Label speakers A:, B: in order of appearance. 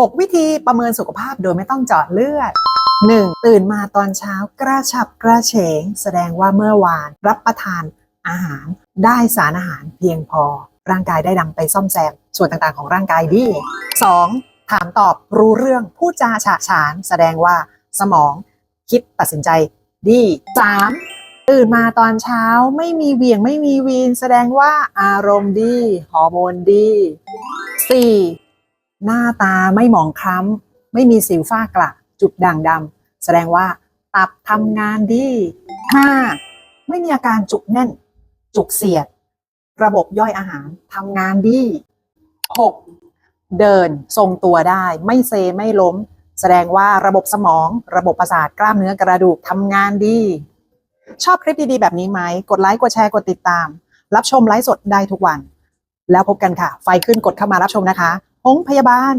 A: 6 วิธีประเมินสุขภาพโดยไม่ต้องเจาะเลือด 1. ตื่นมาตอนเช้ากระฉับกระเฉง แสดงว่าเมื่อวานรับประทานอาหาร ได้สารอาหารเพียงพอ ร่างกายได้นำไปซ่อมแซม ส่วนต่างๆของร่างกายดี 2. ถามตอบรู้เรื่องพูดจาฉะฉาน แสดงว่าสมอง คิดตัดสินใจดี 3. ตื่นมาตอนเช้าไม่มีเวียงไม่มีวีน แสดงว่าอารมณ์ดีฮอร์โมนดี 4. หน้าตาไม่หมองคล้ำ ไม่มีสิวฝ้ากระ จุดด่างดำแสดงว่าตับทำงานดี 5. ไม่มีอาการจุกแน่น จุกเสียด ระบบย่อยอาหารทำงานดี 6. เดินทรงตัวได้ ไม่เซไม่ล้ม แสดงว่าระบบสมอง ระบบประสาทกล้ามเนื้อกระดูกทำงานดี ชอบคลิปดีๆ แบบนี้ไหม กดไลค์ กดแชร์ กดติดตาม รับชมไลฟ์สดได้ทุกวัน แล้วพบกันค่ะ ไฟขึ้นกดเข้ามารับชมนะคะ หงพยาบาล